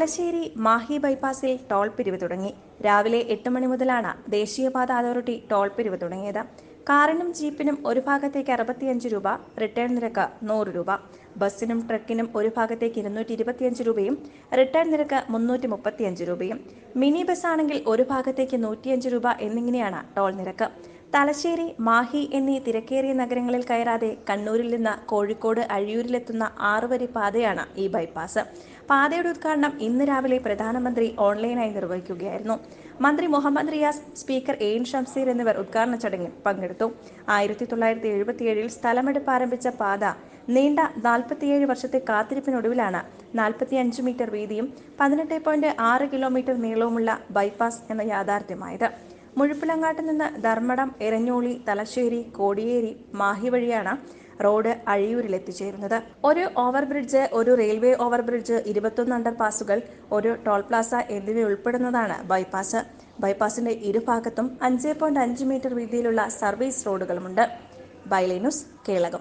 Thalassery Mahe ബൈപ്പാസിൽ toll പിരിവ് തുടങ്ങി. രാവിലെ എട്ട് മണി മുതലാണ് ദേശീയപാത അതോറിറ്റി ടോൾ പിരിവ് തുടങ്ങിയത്. കാറിനും ജീപ്പിനും ഒരു ഭാഗത്തേക്ക് അറുപത്തിയഞ്ച് രൂപ റിട്ടേൺ നിരക്ക് നൂറ് രൂപ. ബസ്സിനും ട്രക്കിനും ഒരു ഭാഗത്തേക്ക് ഇരുന്നൂറ്റി ഇരുപത്തിയഞ്ച് രൂപയും റിട്ടേൺ നിരക്ക് മുന്നൂറ്റി മുപ്പത്തിയഞ്ച് രൂപയും. മിനി ബസ് ആണെങ്കിൽ ഒരു ഭാഗത്തേക്ക് നൂറ്റിയഞ്ച് രൂപ എന്നിങ്ങനെയാണ് ടോൾ നിരക്ക്. തലശ്ശേരി മാഹി എന്നീ തിരക്കേറിയ നഗരങ്ങളിൽ കയറാതെ കണ്ണൂരിൽ നിന്ന് കോഴിക്കോട് അഴിയൂരിലെത്തുന്ന ആറുവരി പാതയാണ് ഈ ബൈപ്പാസ്. പാതയുടെ ഉദ്ഘാടനം ഇന്ന് രാവിലെ പ്രധാനമന്ത്രി ഓൺലൈനായി നിർവഹിക്കുകയായിരുന്നു. മന്ത്രി Muhammad Riyas speaker A N Shamseer എന്നിവർ ഉദ്ഘാടന ചടങ്ങിൽ പങ്കെടുത്തു. ആയിരത്തി തൊള്ളായിരത്തി എഴുപത്തിയേഴിൽ സ്ഥലമെടുപ്പ് ആരംഭിച്ച പാത നീണ്ട നാൽപ്പത്തിയേഴ് വർഷത്തെ കാത്തിരിപ്പിനൊടുവിലാണ് നാൽപ്പത്തിയഞ്ച് മീറ്റർ വീതിയും പതിനെട്ട് പോയിന്റ് ആറ് കിലോമീറ്റർ നീളവുമുള്ള ബൈപ്പാസ് എന്ന യാഥാർത്ഥ്യമായത്. മുഴുപ്പിലങ്ങാട്ട് നിന്ന് ധർമ്മടം എരഞ്ഞോളി തലശ്ശേരി കോടിയേരി മാഹി വഴിയാണ് റോഡ് അഴിയൂരിൽ എത്തിച്ചേരുന്നത് ഒരു ഓവർബ്രിഡ്ജ് ഒരു റെയിൽവേ ഓവർബ്രിഡ്ജ് ഇരുപത്തൊന്ന് അണ്ടർപാസുകൾ ഒരു ടോൾ പ്ലാസ എന്നിവ ഉൾപ്പെടുന്നതാണ് ബൈപ്പാസ്. ബൈപ്പാസിന്റെ ഇരുഭാഗത്തും അഞ്ച് പോയിന്റ് അഞ്ച് മീറ്റർ വീതിയിലുള്ള സർവീസ് റോഡുകളുമുണ്ട്. ബൈലൈനുസ് കേളകം.